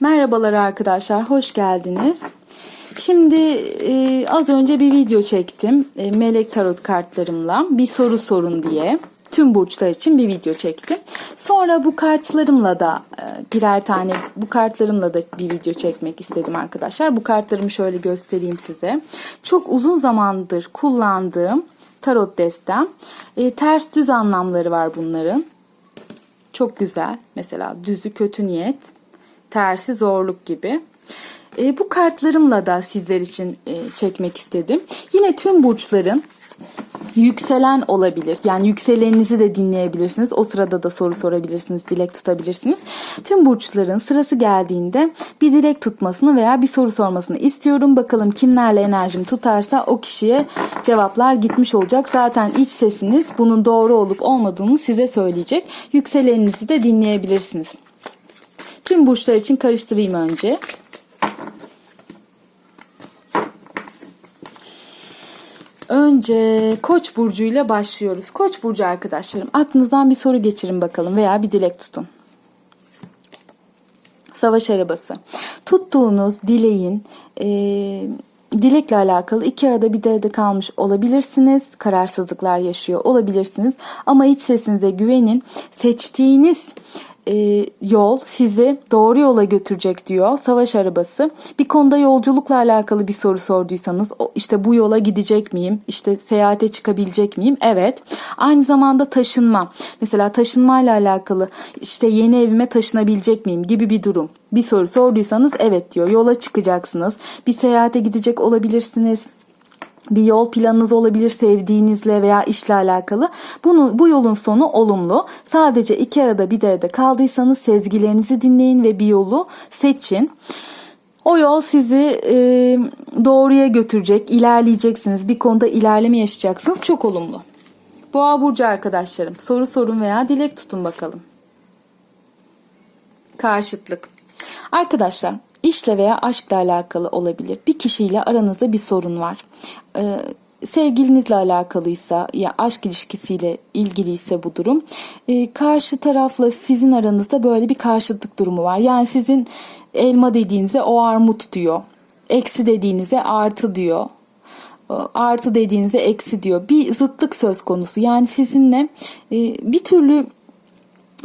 Merhabalar arkadaşlar, hoş geldiniz. Şimdi e, az önce bir video çektim e, melek tarot kartlarımla bir soru sorun diye. Tüm burçlar için bir video çektim. Sonra bu kartlarımla da e, birer tane bu kartlarımla da bir video çekmek istedim arkadaşlar. Bu kartlarımı şöyle göstereyim size. Çok uzun zamandır kullandığım tarot destem. E, ters düz anlamları var bunların. Çok güzel. Mesela düzü kötü niyet, tersi zorluk gibi. E, bu kartlarımla da sizler için e, çekmek istedim. Yine tüm burçların yükselen olabilir. Yani yükseleninizi de dinleyebilirsiniz. O sırada da soru sorabilirsiniz, dilek tutabilirsiniz. Tüm burçların sırası geldiğinde bir dilek tutmasını veya bir soru sormasını istiyorum. Bakalım kimlerle enerjim tutarsa o kişiye cevaplar gitmiş olacak. Zaten iç sesiniz bunun doğru olup olmadığını size söyleyecek. Yükseleninizi de dinleyebilirsiniz. Tüm burçlar için karıştırayım önce. Önce Koç burcuyla başlıyoruz. Koç burcu arkadaşlarım, aklınızdan bir soru geçirin bakalım veya bir dilek tutun. Savaş arabası. Tuttuğunuz dileğin e, dilekle alakalı iki arada bir derede kalmış olabilirsiniz. Kararsızlıklar yaşıyor olabilirsiniz. Ama iç sesinize güvenin. Seçtiğiniz e, yol sizi doğru yola götürecek diyor savaş arabası. Bir konuda yolculukla alakalı bir soru sorduysanız işte bu yola gidecek miyim? İşte seyahate çıkabilecek miyim? Evet. Aynı zamanda taşınma. Mesela taşınmayla alakalı işte yeni evime taşınabilecek miyim gibi bir durum. Bir soru sorduysanız evet diyor. Yola çıkacaksınız. Bir seyahate gidecek olabilirsiniz bir yol planınız olabilir sevdiğinizle veya işle alakalı. Bunu, bu yolun sonu olumlu. Sadece iki arada bir derede kaldıysanız sezgilerinizi dinleyin ve bir yolu seçin. O yol sizi e, doğruya götürecek, ilerleyeceksiniz. Bir konuda ilerleme yaşayacaksınız. Çok olumlu. Boğa burcu arkadaşlarım, soru sorun veya dilek tutun bakalım. Karşıtlık. Arkadaşlar, işle veya aşkla alakalı olabilir. Bir kişiyle aranızda bir sorun var. Ee, sevgilinizle alakalıysa ya aşk ilişkisiyle ilgiliyse bu durum e, karşı tarafla sizin aranızda böyle bir karşıtlık durumu var. Yani sizin elma dediğinize o armut diyor. Eksi dediğinize artı diyor e, artı dediğinize eksi diyor. Bir zıtlık söz konusu. Yani sizinle e, bir türlü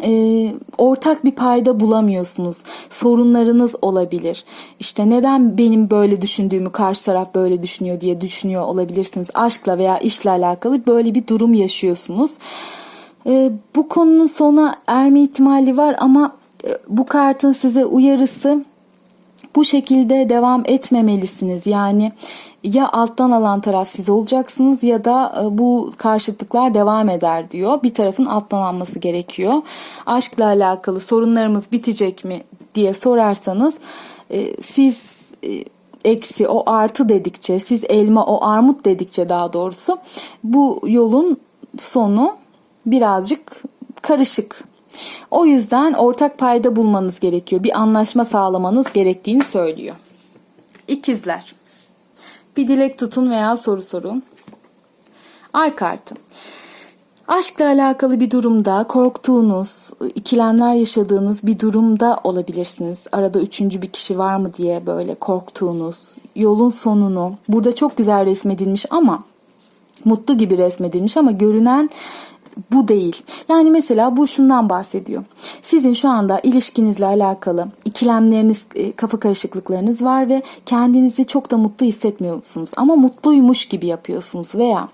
e, ortak bir payda bulamıyorsunuz. Sorunlarınız olabilir. İşte neden benim böyle düşündüğümü karşı taraf böyle düşünüyor diye düşünüyor olabilirsiniz. Aşkla veya işle alakalı böyle bir durum yaşıyorsunuz. E, bu konunun sona erme ihtimali var ama e, bu kartın size uyarısı bu şekilde devam etmemelisiniz. Yani ya alttan alan taraf siz olacaksınız ya da e, bu karşıtlıklar devam eder diyor. Bir tarafın alttan alması gerekiyor. Aşkla alakalı sorunlarımız bitecek mi diye sorarsanız e, siz e, eksi o artı dedikçe siz elma o armut dedikçe daha doğrusu bu yolun sonu birazcık karışık o yüzden ortak payda bulmanız gerekiyor. Bir anlaşma sağlamanız gerektiğini söylüyor. İkizler. Bir dilek tutun veya soru sorun. Ay kartı. Aşkla alakalı bir durumda korktuğunuz, ikilemler yaşadığınız bir durumda olabilirsiniz. Arada üçüncü bir kişi var mı diye böyle korktuğunuz, yolun sonunu burada çok güzel resmedilmiş ama mutlu gibi resmedilmiş ama görünen bu değil. Yani mesela bu şundan bahsediyor. Sizin şu anda ilişkinizle alakalı ikilemleriniz, e, kafa karışıklıklarınız var ve kendinizi çok da mutlu hissetmiyorsunuz. Ama mutluymuş gibi yapıyorsunuz veya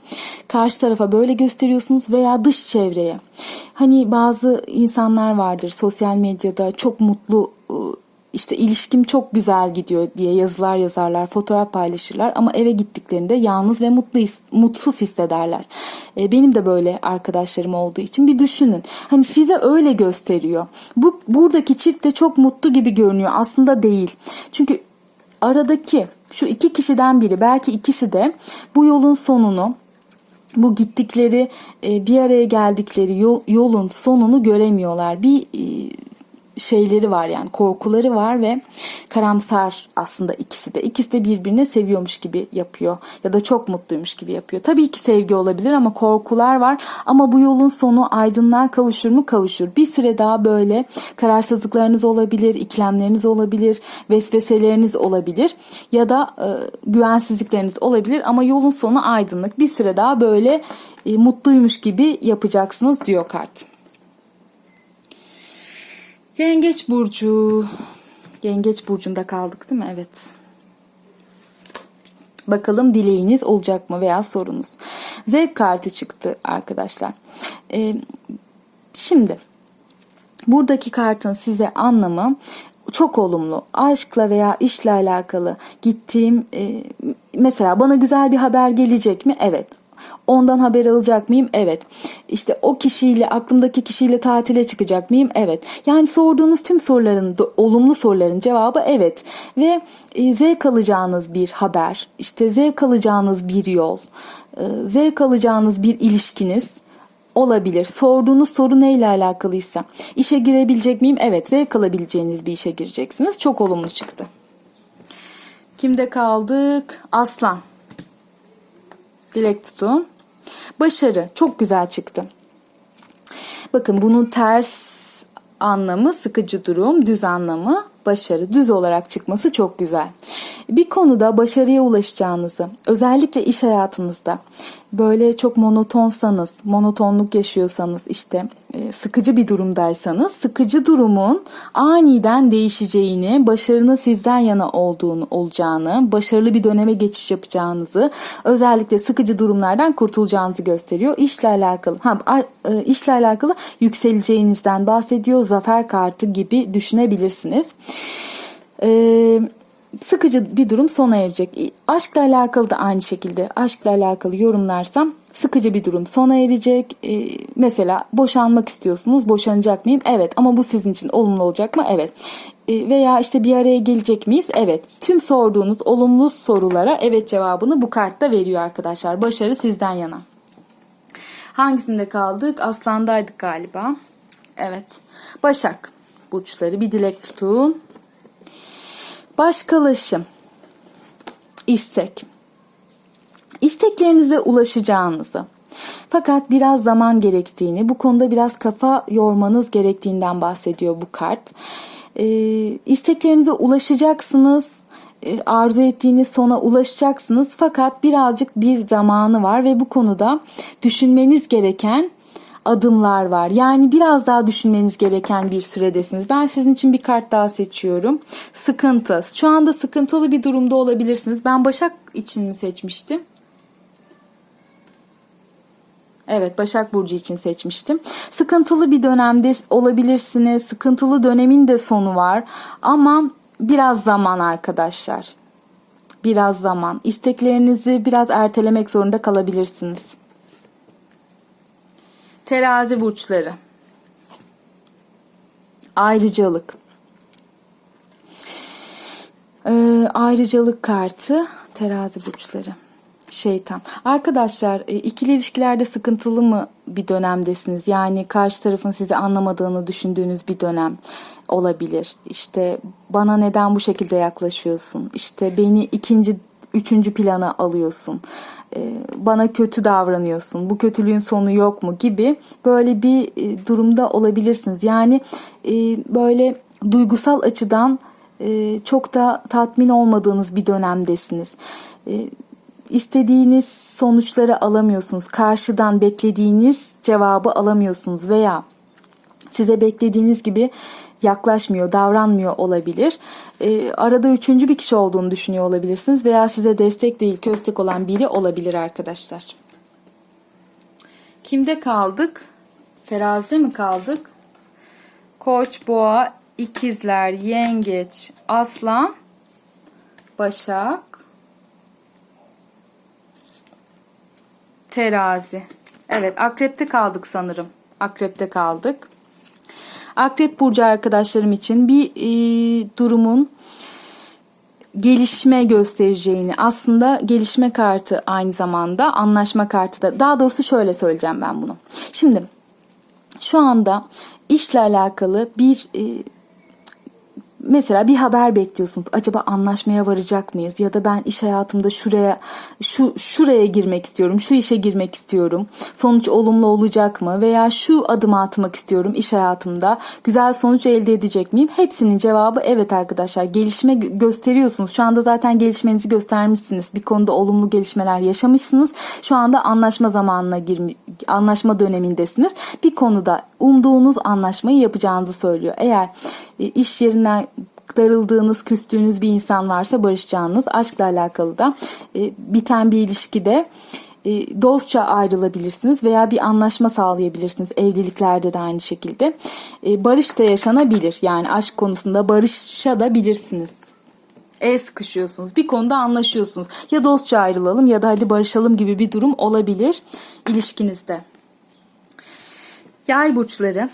karşı tarafa böyle gösteriyorsunuz veya dış çevreye. Hani bazı insanlar vardır sosyal medyada çok mutlu ıı, işte ilişkim çok güzel gidiyor diye yazılar yazarlar, fotoğraf paylaşırlar ama eve gittiklerinde yalnız ve mutlu mutsuz hissederler. E, benim de böyle arkadaşlarım olduğu için bir düşünün. Hani size öyle gösteriyor. Bu buradaki çift de çok mutlu gibi görünüyor. Aslında değil. Çünkü aradaki şu iki kişiden biri belki ikisi de bu yolun sonunu bu gittikleri e, bir araya geldikleri yol, yolun sonunu göremiyorlar. Bir e, şeyleri var yani korkuları var ve karamsar aslında ikisi de. İkisi de birbirini seviyormuş gibi yapıyor ya da çok mutluymuş gibi yapıyor. Tabii ki sevgi olabilir ama korkular var ama bu yolun sonu aydınlığa kavuşur mu? Kavuşur. Bir süre daha böyle kararsızlıklarınız olabilir, ikilemleriniz olabilir, vesveseleriniz olabilir ya da e, güvensizlikleriniz olabilir ama yolun sonu aydınlık. Bir süre daha böyle e, mutluymuş gibi yapacaksınız diyor kart. Yengeç burcu. Yengeç burcunda kaldık değil mi? Evet. Bakalım dileğiniz olacak mı veya sorunuz. Zevk kartı çıktı arkadaşlar. Ee, şimdi buradaki kartın size anlamı çok olumlu. Aşkla veya işle alakalı gittiğim e, mesela bana güzel bir haber gelecek mi? Evet. Ondan haber alacak mıyım? Evet. İşte o kişiyle, aklımdaki kişiyle tatile çıkacak mıyım? Evet. Yani sorduğunuz tüm soruların, olumlu soruların cevabı evet. Ve e, zevk alacağınız bir haber, işte zevk alacağınız bir yol, e, zevk alacağınız bir ilişkiniz olabilir. Sorduğunuz soru neyle alakalıysa. İşe girebilecek miyim? Evet. Zevk alabileceğiniz bir işe gireceksiniz. Çok olumlu çıktı. Kimde kaldık? Aslan. Dilek tutun. Başarı çok güzel çıktı. Bakın bunun ters anlamı sıkıcı durum, düz anlamı başarı. Düz olarak çıkması çok güzel. Bir konuda başarıya ulaşacağınızı, özellikle iş hayatınızda böyle çok monotonsanız, monotonluk yaşıyorsanız işte sıkıcı bir durumdaysanız sıkıcı durumun aniden değişeceğini, başarının sizden yana olduğunu olacağını, başarılı bir döneme geçiş yapacağınızı, özellikle sıkıcı durumlardan kurtulacağınızı gösteriyor. İşle alakalı, ha, e, işle alakalı yükseleceğinizden bahsediyor. Zafer kartı gibi düşünebilirsiniz. Eee sıkıcı bir durum sona erecek. Aşkla alakalı da aynı şekilde aşkla alakalı yorumlarsam sıkıcı bir durum sona erecek. Ee, mesela boşanmak istiyorsunuz. Boşanacak mıyım? Evet. Ama bu sizin için olumlu olacak mı? Evet. Ee, veya işte bir araya gelecek miyiz? Evet. Tüm sorduğunuz olumlu sorulara evet cevabını bu kartta veriyor arkadaşlar. Başarı sizden yana. Hangisinde kaldık? Aslandaydık galiba. Evet. Başak burçları bir dilek tutun. Başkalaşım. istek. İsteklerinize ulaşacağınızı fakat biraz zaman gerektiğini, bu konuda biraz kafa yormanız gerektiğinden bahsediyor bu kart. E, isteklerinize ulaşacaksınız, e, arzu ettiğiniz sona ulaşacaksınız fakat birazcık bir zamanı var ve bu konuda düşünmeniz gereken adımlar var. Yani biraz daha düşünmeniz gereken bir süredesiniz. Ben sizin için bir kart daha seçiyorum. Sıkıntı. Şu anda sıkıntılı bir durumda olabilirsiniz. Ben Başak için mi seçmiştim? Evet Başak Burcu için seçmiştim. Sıkıntılı bir dönemde olabilirsiniz. Sıkıntılı dönemin de sonu var. Ama biraz zaman arkadaşlar. Biraz zaman. İsteklerinizi biraz ertelemek zorunda kalabilirsiniz. Terazi burçları. Ayrıcalık. Ee, ayrıcalık kartı terazi burçları. Şeytan. Arkadaşlar e, ikili ilişkilerde sıkıntılı mı bir dönemdesiniz? Yani karşı tarafın sizi anlamadığını düşündüğünüz bir dönem olabilir. İşte bana neden bu şekilde yaklaşıyorsun? İşte beni ikinci, üçüncü plana alıyorsun. E, bana kötü davranıyorsun, bu kötülüğün sonu yok mu gibi böyle bir e, durumda olabilirsiniz. Yani e, böyle duygusal açıdan çok da tatmin olmadığınız bir dönemdesiniz. İstediğiniz sonuçları alamıyorsunuz. Karşıdan beklediğiniz cevabı alamıyorsunuz veya size beklediğiniz gibi yaklaşmıyor, davranmıyor olabilir. E, arada üçüncü bir kişi olduğunu düşünüyor olabilirsiniz veya size destek değil, köstek olan biri olabilir arkadaşlar. Kimde kaldık? Terazide mi kaldık? Koç, boğa, ikizler, yengeç, aslan, başak, terazi. Evet akrepte kaldık sanırım. Akrepte kaldık. Akrep burcu arkadaşlarım için bir e, durumun gelişme göstereceğini aslında gelişme kartı aynı zamanda anlaşma kartı da daha doğrusu şöyle söyleyeceğim ben bunu. Şimdi şu anda işle alakalı bir e, mesela bir haber bekliyorsunuz. Acaba anlaşmaya varacak mıyız? Ya da ben iş hayatımda şuraya şu şuraya girmek istiyorum. Şu işe girmek istiyorum. Sonuç olumlu olacak mı? Veya şu adımı atmak istiyorum iş hayatımda. Güzel sonuç elde edecek miyim? Hepsinin cevabı evet arkadaşlar. Gelişme gö- gösteriyorsunuz. Şu anda zaten gelişmenizi göstermişsiniz. Bir konuda olumlu gelişmeler yaşamışsınız. Şu anda anlaşma zamanına girmi anlaşma dönemindesiniz. Bir konuda umduğunuz anlaşmayı yapacağınızı söylüyor. Eğer e, iş yerinden darıldığınız, küstüğünüz bir insan varsa barışacağınız, aşkla alakalı da e, biten bir ilişkide e, dostça ayrılabilirsiniz veya bir anlaşma sağlayabilirsiniz. Evliliklerde de aynı şekilde. Barış da yaşanabilir. Yani aşk konusunda barışabilirsiniz. El sıkışıyorsunuz. Bir konuda anlaşıyorsunuz. Ya dostça ayrılalım ya da hadi barışalım gibi bir durum olabilir ilişkinizde. Yay burçları.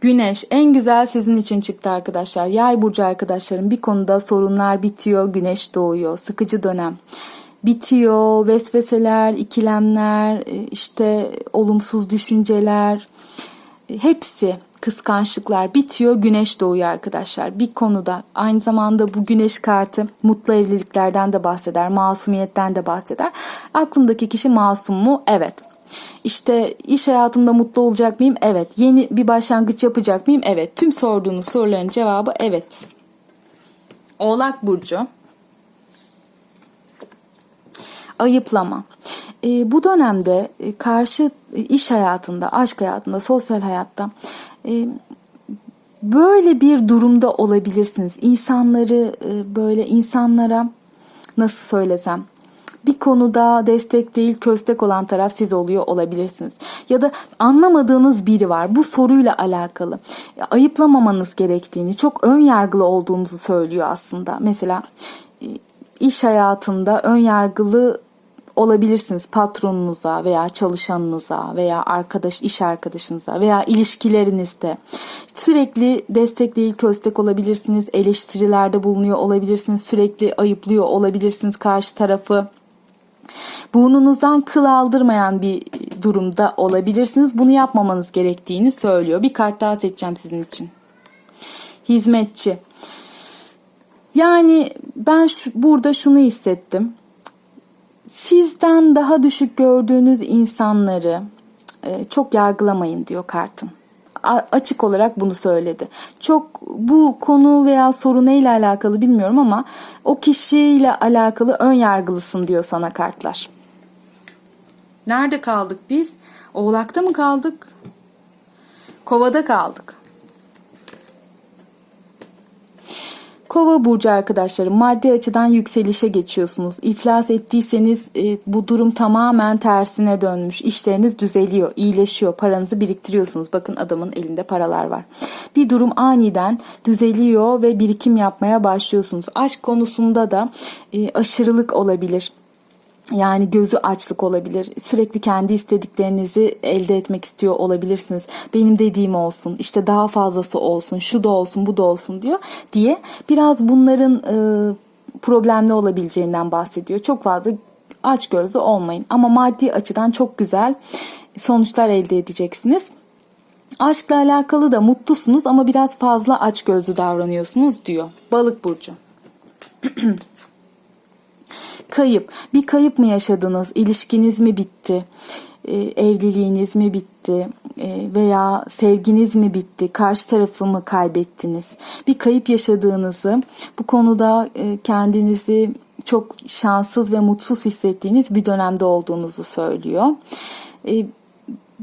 Güneş en güzel sizin için çıktı arkadaşlar. Yay burcu arkadaşlarım bir konuda sorunlar bitiyor, güneş doğuyor. Sıkıcı dönem bitiyor. Vesveseler, ikilemler, işte olumsuz düşünceler hepsi kıskançlıklar bitiyor. Güneş doğuyor arkadaşlar. Bir konuda aynı zamanda bu güneş kartı mutlu evliliklerden de bahseder, masumiyetten de bahseder. Aklımdaki kişi masum mu? Evet. İşte iş hayatımda mutlu olacak mıyım? Evet. Yeni bir başlangıç yapacak mıyım? Evet. Tüm sorduğunuz soruların cevabı evet. Oğlak Burcu. Ayıplama. E, bu dönemde e, karşı iş hayatında, aşk hayatında, sosyal hayatta e, böyle bir durumda olabilirsiniz. İnsanları e, böyle insanlara nasıl söylesem bir konuda destek değil köstek olan taraf siz oluyor olabilirsiniz. Ya da anlamadığınız biri var bu soruyla alakalı. Ayıplamamanız gerektiğini, çok ön yargılı olduğunuzu söylüyor aslında. Mesela e, iş hayatında ön yargılı olabilirsiniz patronunuza veya çalışanınıza veya arkadaş iş arkadaşınıza veya ilişkilerinizde. Sürekli destek değil köstek olabilirsiniz eleştirilerde bulunuyor olabilirsiniz sürekli ayıplıyor olabilirsiniz karşı tarafı. Burnunuzdan kıl aldırmayan bir durumda olabilirsiniz. Bunu yapmamanız gerektiğini söylüyor. Bir kart daha seçeceğim sizin için. Hizmetçi. Yani ben şu, burada şunu hissettim sizden daha düşük gördüğünüz insanları e, çok yargılamayın diyor kartım. A- açık olarak bunu söyledi. Çok bu konu veya soru neyle alakalı bilmiyorum ama o kişiyle alakalı ön yargılısın diyor sana kartlar. Nerede kaldık biz? Oğlakta mı kaldık? Kovada kaldık. Kova burcu arkadaşlarım maddi açıdan yükselişe geçiyorsunuz. İflas ettiyseniz e, bu durum tamamen tersine dönmüş. İşleriniz düzeliyor, iyileşiyor. Paranızı biriktiriyorsunuz. Bakın adamın elinde paralar var. Bir durum aniden düzeliyor ve birikim yapmaya başlıyorsunuz. Aşk konusunda da e, aşırılık olabilir yani gözü açlık olabilir. Sürekli kendi istediklerinizi elde etmek istiyor olabilirsiniz. Benim dediğim olsun, işte daha fazlası olsun, şu da olsun, bu da olsun diyor diye biraz bunların e, problemli olabileceğinden bahsediyor. Çok fazla aç gözlü olmayın ama maddi açıdan çok güzel sonuçlar elde edeceksiniz. Aşkla alakalı da mutlusunuz ama biraz fazla aç gözlü davranıyorsunuz diyor. Balık burcu. Kayıp. Bir kayıp mı yaşadınız? İlişkiniz mi bitti? Ee, evliliğiniz mi bitti? Ee, veya sevginiz mi bitti? Karşı tarafı mı kaybettiniz? Bir kayıp yaşadığınızı, bu konuda e, kendinizi çok şanssız ve mutsuz hissettiğiniz bir dönemde olduğunuzu söylüyor. Ee,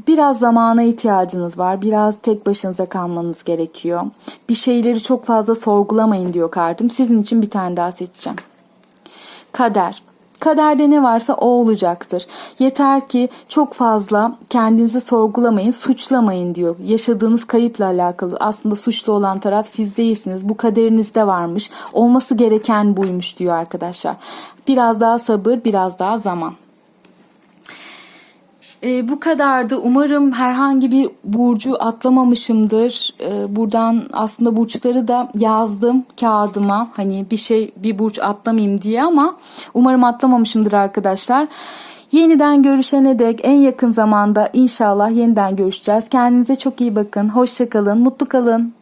biraz zamana ihtiyacınız var. Biraz tek başınıza kalmanız gerekiyor. Bir şeyleri çok fazla sorgulamayın diyor kartım. Sizin için bir tane daha seçeceğim. Kader. Kaderde ne varsa o olacaktır. Yeter ki çok fazla kendinizi sorgulamayın, suçlamayın diyor. Yaşadığınız kayıpla alakalı aslında suçlu olan taraf siz değilsiniz. Bu kaderinizde varmış. Olması gereken buymuş diyor arkadaşlar. Biraz daha sabır, biraz daha zaman. E, bu kadardı. Umarım herhangi bir burcu atlamamışımdır. E, buradan aslında burçları da yazdım kağıdıma. Hani bir şey bir burç atlamayayım diye ama umarım atlamamışımdır arkadaşlar. Yeniden görüşene dek en yakın zamanda inşallah yeniden görüşeceğiz. Kendinize çok iyi bakın. Hoşçakalın. Mutlu kalın.